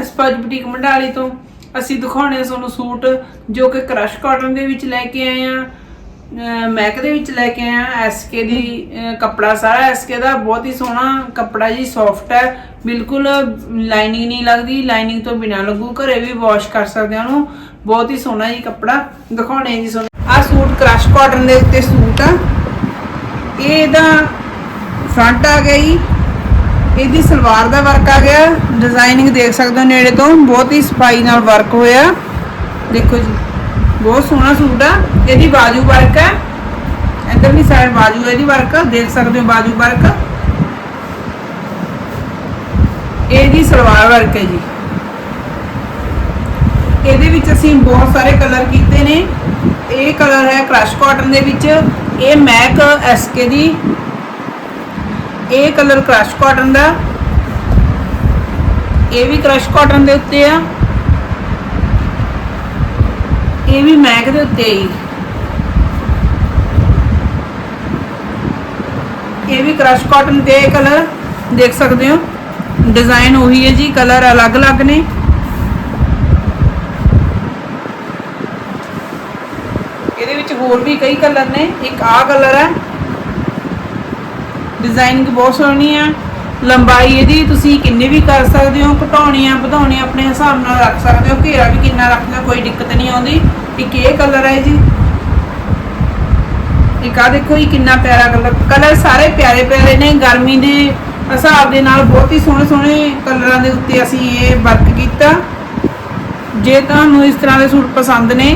ਐਸਪਾਜ boutique ਮੰਡਾਲੀ ਤੋਂ। ਅਸੀਂ ਦਿਖਾਉਣੇ ਆ ਤੁਹਾਨੂੰ ਸੂਟ, ਜੋ ਕਿ ਕ੍ਰਸ਼ ਕਾਟਨ ਦੇ ਵਿੱਚ ਲੈ ਕੇ ਆਏ ਆ। ਮੈਕ ਦੇ ਵਿੱਚ ਲੈ ਕੇ ਆਏ ਆ। ਐਸਕੇ ਦੀ ਕੱਪੜਾ ਸਾਰਾ ਐਸਕੇ ਦਾ, ਬਹੁਤ ਹੀ ਸੋਹਣਾ ਕੱਪੜਾ ਜੀ ਸੌਫਟ ਹੈ। ਬਿਲਕੁਲ ਲਾਈਨਿੰਗ ਨਹੀਂ ਲੱਗਦੀ ਲਾਈਨਿੰਗ ਤੋਂ ਬਿਨਾ ਲੱਗੂ, ਘਰੇ ਵੀ ਵਾਸ਼ ਕਰ ਸਕਦੇ ਹੋ ਉਹਨੂੰ। ਬਹੁਤ ਹੀ ਸੋਹਣਾ ਜੀ ਕੱਪੜਾ। ਦਿਖਾਉਣੇ ਜੀ ਤੁਹਾਨੂੰ। ਆ ਸੂਟ ਕ੍ਰਸ਼ ਕਾਟਨ ਦੇ ਉੱਤੇ ਸੂਟ ਆ। ਇਹ ਇਹਦਾ ਫਰੰਟ ਆ ਗਿਆ ਜੀ। ਇਹਦੀ ਸਲਵਾਰ ਦਾ ਵਰਕ ਆ ਗਿਆ। ਡਿਜ਼ਾਈਨਿੰਗ ਦੇਖ ਸਕਦੇ ਹੋ ਨੇੜੇ ਤੋਂ। ਬਹੁਤ ਹੀ ਸਫ਼ਾਈ ਨਾਲ ਵਰਕ ਹੋਇਆ। ਦੇਖੋ ਜੀ, ਬਹੁਤ ਸੋਹਣਾ ਸੂਟ ਆ। ਇਹਦੀ ਬਾਜੂ ਵਰਕ ਹੈ ਇਧਰਲੀ ਸਾਈਡ ਬਾਜੂ ਇਹਦੀ ਵਰਕ ਦੇਖ ਸਕਦੇ ਹੋ ਬਾਜੂ ਵਰਕ ਇਹਦੀ ਸਲਵਾਰ ਵਰਕ ਹੈ ਜੀ। ਇਹਦੇ ਵਿੱਚ ਅਸੀਂ ਬਹੁਤ ਸਾਰੇ ਕਲਰ ਕੀਤੇ ਨੇ। ਇਹ ਕਲਰ ਹੈ ਕ੍ਰਸ਼ ਕਾਟਨ ਦੇ ਵਿੱਚ। ਇਹ ਮੈਕ ਐਸਕੇ ਦੀ। ਇਹ ਕਲਰ ਕ੍ਰਸ਼ ਕਾਟਨ ਦਾ। ਇਹ ਵੀ ਕ੍ਰਸ਼ ਕਾਟਨ ਦੇ ਉੱਤੇ ਆ। ਇਹ ਵੀ ਮੈਕ ਦੇ ਉੱਤੇ ਹੀ ਇਹ ਵੀ ਕ੍ਰਸ਼ ਕਾਟਨ ਦੇ ਕਲਰ, ਦੇਖ ਸਕਦੇ ਹੋ। ਡਿਜ਼ਾਈਨ ਉਹੀ ਹੈ ਜੀ, ਕਲਰ ਅਲੱਗ-ਅਲੱਗ ਨੇ। ਇਹਦੇ ਵਿੱਚ ਹੋਰ ਵੀ ਕਈ ਕਲਰ ਨੇ। ਇੱਕ ਆਹ ਕਲਰ ਹੈ। ਡਿਜ਼ਾਈਨਿੰਗ ਬਹੁਤ ਸੋਹਣੀ ਆ। ਲੰਬਾਈ ਇਹਦੀ ਤੁਸੀਂ ਕਿੰਨੀ ਵੀ ਕਰ ਸਕਦੇ ਹੋ, ਘਟਾਉਣੀ ਆ, ਵਧਾਉਣੀ ਆ, ਆਪਣੇ ਹਿਸਾਬ ਨਾਲ ਰੱਖ ਸਕਦੇ ਹੋ। ਘੇਰਾ ਵੀ ਕਿੰਨਾ ਰੱਖਣਾ, ਕੋਈ ਦਿੱਕਤ ਨਹੀਂ ਆਉਂਦੀ। ਇੱਕ ਇਹ ਕਲਰ ਹੈ ਜੀ ਇੱਕ ਆ ਦੇਖੋ ਜੀ, ਕਿੰਨਾ ਪਿਆਰਾ ਕਲਰ ਕਲਰ ਸਾਰੇ ਪਿਆਰੇ ਪਿਆਰੇ ਨੇ। ਗਰਮੀ ਦੇ ਹਿਸਾਬ ਦੇ ਨਾਲ ਬਹੁਤ ਹੀ ਸੋਹਣੇ ਸੋਹਣੇ ਕਲਰਾਂ ਦੇ ਉੱਤੇ ਅਸੀਂ ਇਹ ਵਰਕ ਕੀਤਾ। ਜੇ ਤੁਹਾਨੂੰ ਇਸ ਤਰ੍ਹਾਂ ਦੇ ਸੂਟ ਪਸੰਦ ਨੇ,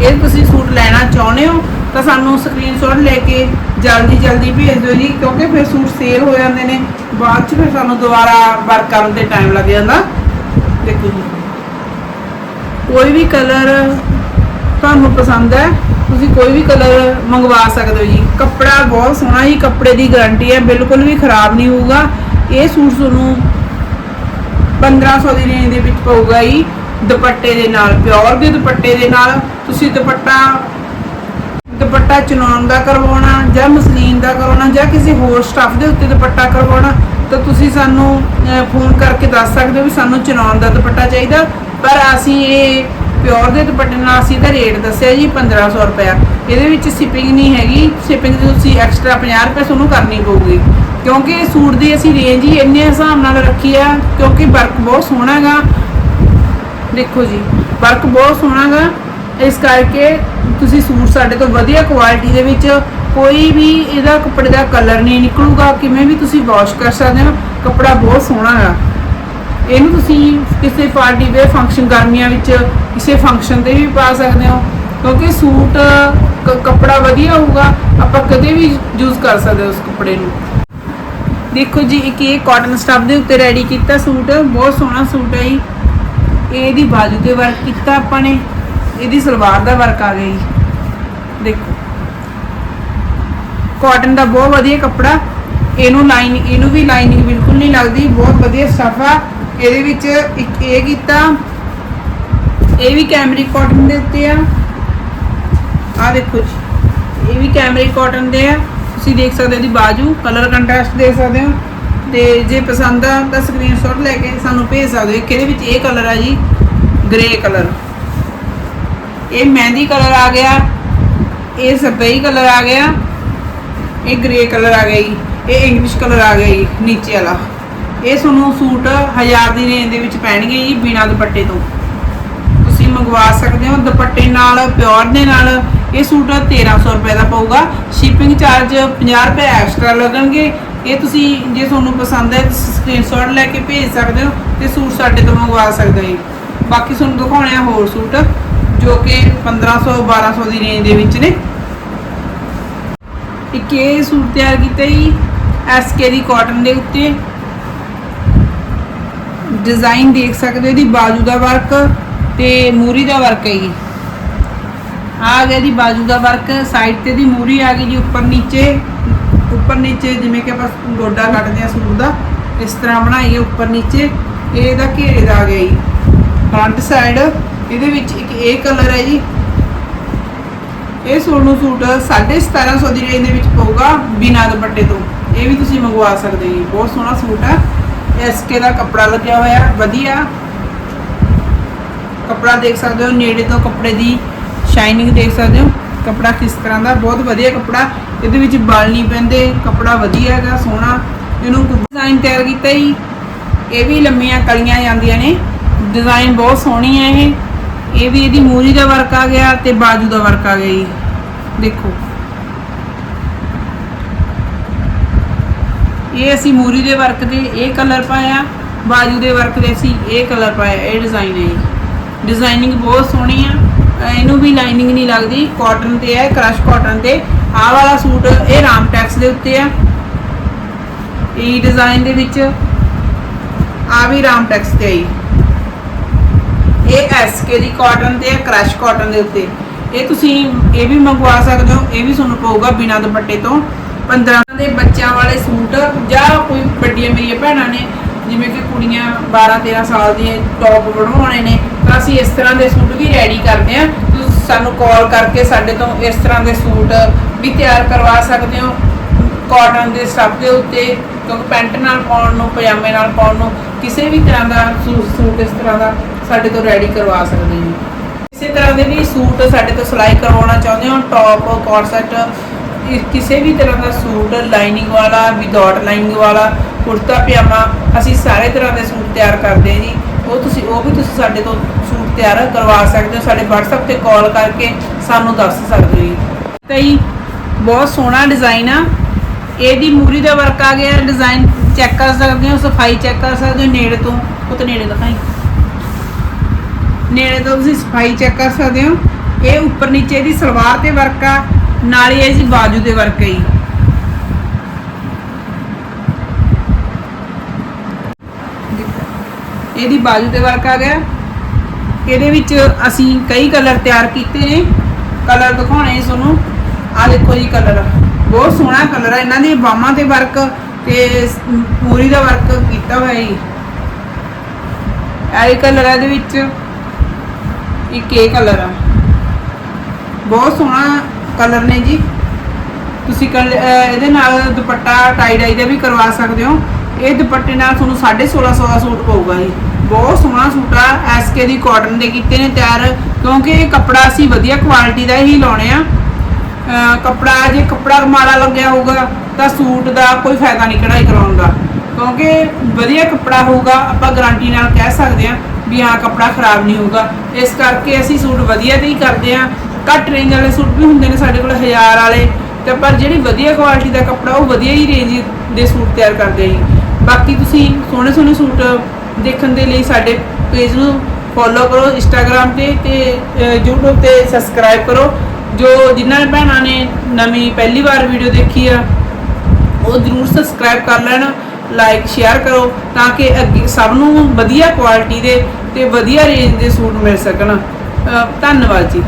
ਇਹ ਤੁਸੀਂ ਸੂਟ ਲੈਣਾ ਚਾਹੁੰਦੇ ਹੋ ਤਾਂ ਸਾਨੂੰ ਸਕਰੀਨਸ਼ਾਟ ਲੈ ਕੇ ਜਲਦੀ ਜਲਦੀ ਭੇਜ ਦਿਓ ਜੀ, ਕਿਉਂਕਿ ਫਿਰ ਸੂਟ ਸੇਲ ਹੋ ਜਾਂਦੇ ਨੇ, ਬਾਅਦ ਚ ਫਿਰ ਸਾਨੂੰ ਦੁਬਾਰਾ ਵਰਕ ਕਰਨ 'ਤੇ ਟਾਈਮ ਲੱਗ ਜਾਂਦਾ। ਦੇਖੋ ਜੀ। ਕੋਈ ਵੀ ਕਲਰ ਤੁਹਾਨੂੰ ਪਸੰਦ ਹੈ, ਤੁਸੀਂ ਕੋਈ ਵੀ ਕਲਰ ਮੰਗਵਾ ਸਕਦੇ ਹੋ ਜੀ। ਕੱਪੜਾ ਬਹੁਤ ਸੋਹਣਾ ਜੀ, ਕੱਪੜੇ ਦੀ ਗਾਰੰਟੀ ਹੈ, ਬਿਲਕੁਲ ਵੀ ਖਰਾਬ ਨਹੀਂ ਹੋਊਗਾ। ਇਹ ਸੂਟ ਤੁਹਾਨੂੰ 1500 ਦੀ ਰੇਂਜ ਦੇ ਵਿੱਚ ਪਊਗਾ ਜੀ, ਦੁਪੱਟੇ ਦੇ ਨਾਲ ਪਿਓਰ ਦੇ ਦੁਪੱਟੇ ਦੇ ਨਾਲ। ਤੁਸੀਂ ਦੁਪੱਟਾ ਦੁਪੱਟਾ ਚੁਣਾਉਣ ਦਾ ਕਰਵਾਉਣਾ ਜਾਂ ਮਸਲੀਨ ਦਾ ਕਰਵਾਉਣਾ ਜਾਂ ਕਿਸੇ ਹੋਰ ਸਟੱਫ ਦੇ ਉੱਤੇ ਦੁਪੱਟਾ ਕਰਵਾਉਣਾ, ਤਾਂ ਤੁਸੀਂ ਸਾਨੂੰ ਫੋਨ ਕਰਕੇ ਦੱਸ ਸਕਦੇ ਹੋ ਵੀ ਸਾਨੂੰ ਚੁਣਾਉਣ ਦਾ ਦੁਪੱਟਾ ਚਾਹੀਦਾ। ਪਰ ਅਸੀਂ ਇਹ ਪਿਓਰ ਦੇ ਦੁਪੱਟੇ ਨਾਲ ਅਸੀਂ ਦਾ ਰੇਟ ਦੱਸਿਆ ਜੀ 1500 ਰੁਪਇਆ। ਇਹਦੇ ਵਿੱਚ ਸ਼ਿਪਿੰਗ ਨਹੀਂ ਹੈਗੀ। ਸ਼ਿਪਿੰਗ ਦੀ ਤੁਸੀਂ ਐਕਸਟਰਾ 50 ਰੁਪਏ ਤੁਹਾਨੂੰ ਕਰਨੀ ਪਊਗੀ। ਕਿਉਂਕਿ ਇਹ ਸੂਟ ਦੀ ਅਸੀਂ ਰੇਂਜ ਹੀ ਇੰਨੇ ਹਿਸਾਬ ਨਾਲ ਰੱਖੀ ਆ, ਕਿਉਂਕਿ ਵਰਕ ਬਹੁਤ ਸੋਹਣਾ ਹੈਗਾ ਦੇਖੋ ਜੀ ਵਰਕ ਬਹੁਤ ਸੋਹਣਾ ਗਾ। ਇਸ ਕਰਕੇ ਤੁਸੀਂ ਸੂਟ ਸਾਡੇ ਤੋਂ ਵਧੀਆ ਕੁਆਲਿਟੀ ਦੇ ਵਿੱਚ ਕੋਈ ਵੀ ਇਹਦਾ ਕੱਪੜੇ ਦਾ ਕਲਰ ਨਹੀਂ ਨਿਕਲੂਗਾ, ਕਿਵੇਂ ਵੀ ਤੁਸੀਂ ਵਾਸ਼ ਕਰ ਸਕਦੇ ਹੋ, ਕੱਪੜਾ ਬਹੁਤ ਸੋਹਣਾ ਆ। ਇਹਨੂੰ ਤੁਸੀਂ ਕਿਸੇ ਪਾਰਟੀ ਵੇ ਫੰਕਸ਼ਨ ਗਰਮੀਆਂ ਵਿੱਚ ਕਿਸੇ ਫੰਕਸ਼ਨ ਤੇ ਵੀ ਪਾ ਸਕਦੇ ਹੋ, ਕਿਉਂਕਿ ਸੂਟ, ਕ- ਕੱਪੜਾ ਵਧੀਆ ਹੋਊਗਾ, ਆਪਾਂ ਕਦੇ ਵੀ ਯੂਜ਼ ਕਰ ਸਕਦੇ ਉਸ ਕੱਪੜੇ ਨੂੰ। ਦੇਖੋ ਜੀ, ਇੱਕ ਇਹ ਕਾਟਨ ਸਟੱਫ ਦੇ ਉੱਤੇ ਰੈਡੀ ਕੀਤਾ ਸੂਟ, ਬਹੁਤ ਸੋਹਣਾ ਸੂਟ ਹੈ ਜੀ। ਇਹਦੀ ਬਾਜੂ ਤੇ ਵਰਕ ਕੀਤਾ ਆਪਾਂ ਨੇ, ਇਹਦੀ ਸਲਵਾਰ ਦਾ ਵਰਕ ਆ ਗਿਆ ਜੀ। ਦੇਖੋ। ਕਾਟਨ ਦਾ ਬਹੁਤ ਵਧੀਆ ਕੱਪੜਾ। ਇਹਨੂੰ ਲਾਈਨ ਇਹਨੂੰ ਵੀ ਲਾਈਨਿੰਗ ਬਿਲਕੁਲ ਨਹੀਂ ਲੱਗਦੀ। ਬਹੁਤ ਵਧੀਆ ਸਟਫ ਆ। ਇਹਦੇ ਵਿੱਚ ਇੱਕ ਇਹ ਕੀਤਾ। ਇਹ ਵੀ ਕੈਮਰਿਕ ਕਾਟਨ ਦੇ ਉੱਤੇ ਆ। ਆ ਦੇਖੋ ਜੀ। ਇਹ ਵੀ ਕੈਮਰਿਕ ਕਾਟਨ ਦੇ ਆ। ਤੁਸੀਂ ਦੇਖ ਸਕਦੇ ਹੋ ਇਹਦੀ ਬਾਜੂ। ਕਲਰ ਕੰਟਰਾਸਟ ਦੇਖ ਸਕਦੇ ਹੋ। ਤੇ ਜੇ ਪਸੰਦ ਆ ਤਾਂ ਸਕਰੀਨਸ਼ਾਟ ਲੈ ਕੇ ਸਾਨੂੰ ਭੇਜ ਸਕਦੇ ਹੋ। ਕਿਹਦੇ ਵਿੱਚ ਇਹ ਕਲਰ ਆ ਜੀ। ਗ੍ਰੇ ਕਲਰ ਇਹ ਮਹਿੰਦੀ ਕਲਰ ਆ ਗਿਆ। ਇਹ ਸਬਈ ਕਲਰ ਆ ਗਿਆ, ਇਹ ਗ੍ਰੇ ਕਲਰ ਆ ਗਿਆ ਜੀ, ਇਹ ਇੰਗਲਿਸ਼ ਕਲਰ ਆ ਗਿਆ ਜੀ, ਨੀਚੇ ਵਾਲਾ। ਇਹ ਤੁਹਾਨੂੰ ਸੂਟ 1000 ਦੀ ਰੇਂਜ ਦੇ ਵਿੱਚ ਪੈਣਗੇ ਜੀ ਬਿਨਾਂ ਦੁਪੱਟੇ ਤੋਂ। ਤੁਸੀਂ ਮੰਗਵਾ ਸਕਦੇ ਹੋ, ਦੁਪੱਟੇ ਨਾਲ, ਪਿਓਰ ਦੇ ਨਾਲ। ਇਹ ਸੂਟ 1300 ਰੁਪਏ ਦਾ ਪਊਗਾ। ਸ਼ਿਪਿੰਗ ਚਾਰਜ 50 ਰੁਪਏ ਐਕਸਟਰਾ ਲੱਗਣਗੇ। ਇਹ ਤੁਸੀਂ ਜੇ ਤੁਹਾਨੂੰ ਪਸੰਦ ਹੈ ਤੁਸੀਂ ਸਕਰੀਨਸ਼ਾਟ ਲੈ ਕੇ ਭੇਜ ਸਕਦੇ ਹੋ ਤੇ ਸੂਟ ਸਾਡੇ ਤੋਂ ਮੰਗਵਾ ਸਕਦੇ ਹੋ ਜੀ। ਬਾਕੀ ਤੁਹਾਨੂੰ ਦਿਖਾਉਣੇ ਆ ਹੋਰ ਸੂਟ। ਜੋ ਕਿ 1500 1200 ਦੀ ਰੇਂਜ ਦੇ ਵਿੱਚ ਨੇ। ਇੱਕ ਇਹ ਸੂਟ ਤਿਆਰ ਕੀਤਾ ਜੀ ਐਸਕੇ ਦੀ ਕਾਟਨ ਦੇ ਉੱਤੇ। ਡਿਜ਼ਾਈਨ ਦੇਖ ਸਕਦੇ ਹੋ ਇਹਦੀ, ਬਾਜੂ ਦਾ ਵਰਕ ਤੇ ਮੂਰੀ ਦਾ ਵਰਕ ਹੈ ਜੀ। ਆ ਗਿਆ ਦੀ ਬਾਜੂ ਦਾ ਵਰਕ ਸਾਈਡ ਤੇ ਦੀ ਮੂਰੀ ਆ ਗਈ ਜੀ, ਉੱਪਰ ਨੀਚੇ। ਉੱਪਰ ਨੀਚੇ ਜਿਵੇਂ ਕਿ ਆਪਾਂ ਗੋਡਾ ਕੱਟਦੇ ਆ ਸੂਟ ਦਾ, ਇਸ ਤਰ੍ਹਾਂ ਬਣਾਈਏ ਉੱਪਰ ਨੀਚੇ। ਇਹ ਇਹਦਾ ਘੇਰੇ ਦਾ ਆ ਗਿਆ ਜੀ। ਫਰੰਟ ਸਾਈਡ ਇਹਦੇ ਵਿੱਚ ਇੱਕ ਇਹ ਕਲਰ ਹੈ ਜੀ। ਇਹ ਸੋਨੂੰ ਸੂਟ 1750 ਦੀ ਰੇਂਜ ਦੇ ਵਿੱਚ ਪਊਗਾ ਬਿਨਾ ਦੁਪੱਟੇ ਤੋਂ। ਇਹ ਵੀ ਤੁਸੀਂ ਮੰਗਵਾ ਸਕਦੇ ਜੀ। ਬਹੁਤ ਸੋਹਣਾ ਸੂਟ ਹੈ। ਐਸਕੇ ਦਾ ਕੱਪੜਾ ਲੱਗਿਆ ਹੋਇਆ ਵਧੀਆ। ਕੱਪੜਾ ਦੇਖ ਸਕਦੇ ਹੋ, ਨੇੜੇ ਤੋਂ ਕੱਪੜੇ ਦੀ ਸ਼ਾਈਨਿੰਗ ਦੇਖ ਸਕਦੇ ਹੋ। ਕੱਪੜਾ ਕਿਸ ਤਰ੍ਹਾਂ ਦਾ? ਬਹੁਤ ਵਧੀਆ ਕੱਪੜਾ। ਇਹਦੇ ਵਿੱਚ ਬਲ ਨਹੀਂ ਪੈਂਦੇ ਕੱਪੜਾ ਵਧੀਆ ਹੈਗਾ, ਸੋਹਣਾ। ਇਹਨੂੰ ਡਿਜ਼ਾਈਨ ਤਿਆਰ ਕੀਤਾ ਜੀ। ਇਹ ਵੀ ਲੰਮੀਆਂ ਕਲੀਆਂ ਜਾਂਦੀਆਂ ਨੇ। ਡਿਜ਼ਾਈਨ ਬਹੁਤ ਸੋਹਣੀ ਹੈ ਇਹ। ਇਹ ਵੀ ਇਹਦੀ ਮੂਰੀ ਦਾ ਵਰਕ ਆ ਗਿਆ ਤੇ ਬਾਜੂ ਦਾ ਵਰਕ ਆ ਗਿਆ ਜੀ। ਦੇਖੋ। ਇਹ ਅਸੀਂ ਮੂਰੀ ਦੇ ਵਰਕ ਦੇ, ਇਹ ਕਲਰ ਪਾਇਆ, ਬਾਜੂ ਦੇ ਵਰਕ ਦੇ ਅਸੀਂ ਇਹ ਕਲਰ ਪਾਇਆ, ਇਹ ਡਿਜ਼ਾਈਨ ਹੈ ਜੀ। ਡਿਜ਼ਾਈਨਿੰਗ ਬਹੁਤ ਸੋਹਣੀ ਆ। ਇਹਨੂੰ ਵੀ ਲਾਈਨਿੰਗ ਨਹੀਂ ਲੱਗਦੀ ਕਾਟਨ ਤੇ ਹੈ ਕ੍ਰਸ਼ ਕਾਟਨ ਤੇ। ਆਹ ਵਾਲਾ ਸੂਟ ਇਹ ਰਾਮ ਟੈਕਸ ਦੇ ਉੱਤੇ ਆ। ਇਹ ਡਿਜ਼ਾਈਨ ਦੇ ਵਿੱਚ। ਆ ਵੀ ਰਾਮ ਟੈਕਸ ਤੇ ਆਈ ਇਹ ਐਸਕੇ ਦੀ ਕਾਟਨ ਤੇ ਕ੍ਰਸ਼ ਕਾਟਨ ਦੇ ਉੱਤੇ। ਇਹ ਤੁਸੀਂ ਇਹ ਵੀ ਮੰਗਵਾ ਸਕਦੇ ਹੋ, ਇਹ ਵੀ ਤੁਹਾਨੂੰ ਪਊਗਾ ਬਿਨਾਂ ਦੁਪੱਟੇ ਤੋਂ। 15 ਦੇ ਬੱਚਿਆਂ ਵਾਲੇ ਸੂਟ ਜਾਂ ਕੋਈ ਵੱਡੀਆਂ ਮੇਰੀਆਂ ਭੈਣਾਂ ਨੇ, ਜਿਵੇਂ ਕਿ ਕੁੜੀਆਂ 12 13 ਸਾਲ ਦੀਆਂ ਟੌਪ ਬਣਵਾਉਣੇ ਨੇ, ਤਾਂ ਅਸੀਂ ਇਸ ਤਰ੍ਹਾਂ ਦੇ ਸੂਟ ਵੀ ਰੈਡੀ ਕਰਦੇ ਹਾਂ। ਤੁਸੀਂ ਸਾਨੂੰ ਕਾਲ ਕਰਕੇ ਸਾਡੇ ਤੋਂ ਇਸ ਤਰ੍ਹਾਂ ਦੇ ਸੂਟ ਵੀ ਤਿਆਰ ਕਰਵਾ ਸਕਦੇ ਹੋ। ਕਾਟਨ ਦੇ ਸਟੱਫ ਦੇ ਉੱਤੇ, ਕਿਉਂਕਿ ਪੈਂਟ ਨਾਲ ਪਾਉਣ ਨੂੰ, ਪਜਾਮੇ ਨਾਲ ਪਾਉਣ ਨੂੰ, ਕਿਸੇ ਵੀ ਤਰ੍ਹਾਂ ਦਾ ਸੂਟ ਇਸ ਤਰ੍ਹਾਂ ਦਾ ਸਾਡੇ ਤੋਂ ਰੈਡੀ ਕਰਵਾ ਸਕਦੇ ਹੋ। ਇਸੇ ਤਰ੍ਹਾਂ ਦੇ ਵੀ ਸੂਟ ਸਾਡੇ ਤੋਂ ਸਿਲਾਈ ਕਰਵਾਉਣਾ ਚਾਹੁੰਦੇ ਹੋ ਟੌਪ ਕੋਟ ਕਿਸੇ ਵੀ ਤਰ੍ਹਾਂ ਦਾ ਸੂਟ ਲਾਈਨਿੰਗ ਵਾਲਾ ਵਿਦਆਊਟ ਲਾਈਨਿੰਗ ਵਾਲਾ, ਕੁੜਤਾ, ਪਜਾਮਾ, ਅਸੀਂ ਸਾਰੇ ਤਰ੍ਹਾਂ ਦੇ ਸੂਟ ਤਿਆਰ ਕਰਦੇ ਹਾਂ ਜੀ। ਉਹ ਤੁਸੀਂ, ਉਹ ਵੀ ਤੁਸੀਂ ਸਾਡੇ ਤੋਂ ਸੂਟ ਤਿਆਰ ਕਰਵਾ ਸਕਦੇ ਹੋ। ਸਾਡੇ WhatsApp ਤੇ ਕਾਲ ਕਰਕੇ ਸਾਨੂੰ ਦੱਸ ਸਕਦੇ ਹੋ ਜੀ। ਕਈ ਬਹੁਤ ਸੋਹਣਾ ਡਿਜ਼ਾਈਨ ਆ। ਇਹਦੀ ਮੂਰੀ ਦਾ ਵਰਕ ਆ ਗਿਆ। ਡਿਜ਼ਾਈਨ ਚੈੱਕ ਕਰ ਸਕਦੇ ਹੋ, ਸਫ਼ਾਈ ਚੈੱਕ ਕਰ ਸਕਦੇ ਹੋ ਨੇੜੇ ਤੋਂ। ਉਹ ਤਾਂ ਨੇੜੇ ਦਿਖਾਈ। ਨੇੜੇ ਤੋਂ ਤੁਸੀਂ ਸਫ਼ਾਈ ਚੈੱਕ ਕਰ ਸਕਦੇ ਹੋ। ਇਹ ਉੱਪਰ ਨੀਚੇ ਦੀ ਸਲਵਾਰ ਤੇ ਵਰਕ ਆ, ਨਾਲ ਹੀ ਇਹ ਜੀ ਬਾਜੂ ਦੇ ਵਰਕ ਹੈ ਜੀ। ਇਹਦੀ ਬਾਜੂ ਤੇ ਵਰਕ ਆ ਗਿਆ। ਇਹਦੇ ਵਿੱਚ ਅਸੀਂ ਕਈ ਕਲਰ ਤਿਆਰ ਕੀਤੇ ਨੇ। ਕਲਰ ਦਿਖਾਉਣੇ ਤੁਹਾਨੂੰ। ਆ ਦੇਖੋ ਜੀ ਕਲਰ। ਬਹੁਤ ਸੋਹਣਾ ਕਲਰ ਹੈ ਇਹਨਾਂ ਦੀ ਬਾਹਾਂ ਤੇ ਵਰਕ ਤੇ ਪੂਰੀ ਦਾ ਵਰਕ ਕੀਤਾ ਹੋਇਆ ਜੀ। ਇਹ ਕਲਰ ਹੈ ਇਹਦੇ ਵਿੱਚ ਇਹ ਇਹ ਕਲਰ ਆ। ਬਹੁਤ ਸੋਹਣਾ ਕਲਰ ਨੇ ਜੀ। ਤੁਸੀਂ ਕਲ- ਇਹਦੇ ਨਾਲ ਦੁਪੱਟਾ ਟਾਈ ਡਾਈ ਦਾ ਵੀ ਕਰਵਾ ਸਕਦੇ ਹੋ। ਇਹ ਦੁਪੱਟੇ ਨਾਲ ਤੁਹਾਨੂੰ 1650 ਦਾ ਸੂਟ ਪਊਗਾ ਜੀ। ਬਹੁਤ ਸੋਹਣਾ ਸੂਟ ਆ। ਐਸਕੇ ਦੀ ਕਾਟਨ ਦੇ ਕੀਤੇ ਨੇ ਤਿਆਰ। ਕਿਉਂਕਿ ਇਹ ਕੱਪੜਾ ਅਸੀਂ ਵਧੀਆ ਕੁਆਲਿਟੀ ਦਾ ਹੀ ਲਾਉਣੇ ਆ। ਕੱਪੜਾ ਜੇ ਕੱਪੜਾ ਮਾੜਾ ਲੱਗਿਆ ਹੋਊਗਾ, ਤਾਂ ਸੂਟ ਦਾ ਕੋਈ ਫਾਇਦਾ ਨਹੀਂ ਕਢਾਈ ਕਰਾਉਣ ਦਾ। ਕਿਉਂਕਿ ਵਧੀਆ ਕੱਪੜਾ ਹੋਊਗਾ, ਆਪਾਂ ਗਾਰੰਟੀ ਨਾਲ ਕਹਿ ਸਕਦੇ ਹਾਂ ਵੀ ਹਾਂ ਕੱਪੜਾ ਖਰਾਬ ਨਹੀਂ ਹੋਊਗਾ। ਇਸ ਕਰਕੇ ਅਸੀਂ ਸੂਟ ਵਧੀਆ ਦੇ ਹੀ ਕਰਦੇ ਹਾਂ। ਘੱਟ ਰੇਂਜ ਵਾਲੇ ਸੂਟ ਵੀ ਹੁੰਦੇ ਨੇ ਸਾਡੇ ਕੋਲ 1000 ਵਾਲੇ। ਤੇ ਪਰ ਜਿਹੜੀ ਵਧੀਆ ਕੁਆਲਿਟੀ ਦਾ ਕੱਪੜਾ ਉਹ ਵਧੀਆ ਹੀ ਰੇਂਜ ਦੇ ਸੂਟ ਤਿਆਰ ਕਰਦੇ ਆ ਜੀ। ਬਾਕੀ ਤੁਸੀਂ ਸੋਹਣੇ ਸੋਹਣੇ ਸੂਟ ਦੇਖਣ ਦੇ ਲਈ ਸਾਡੇ ਪੇਜ ਨੂੰ ਫੋਲੋ ਕਰੋ ਇੰਸਟਾਗ੍ਰam ਤੇ ਤੇ ਅਹ, YouTube ਤੇ ਸਬਸਕ੍ਰਾਈਬ ਕਰੋ। ਜੋ ਜਿਨ੍ਹਾਂ ਭੈਣਾਂ ਨੇ ਨਵੀਂ ਪਹਿਲੀ ਵਾਰ ਵੀਡੀਓ ਦੇਖੀ ਆ ਉਹ ਜਰੂਰ ਸਬਸਕ੍ਰਾਈਬ ਕਰ ਲੈਣ ਲਾਈਕ ਸ਼ੇਅਰ ਕਰੋ ਤਾਂ ਕਿ ਅੱਗੇ ਸਭ ਨੂੰ ਵਧੀਆ ਕੁਆਲਿਟੀ ਦੇ ਤੇ ਵਧੀਆ ਰੇਂਜ ਦੇ ਸੂਟ ਮਿਲ ਸਕਣ। ਧੰਨਵਾਦ ਜੀ।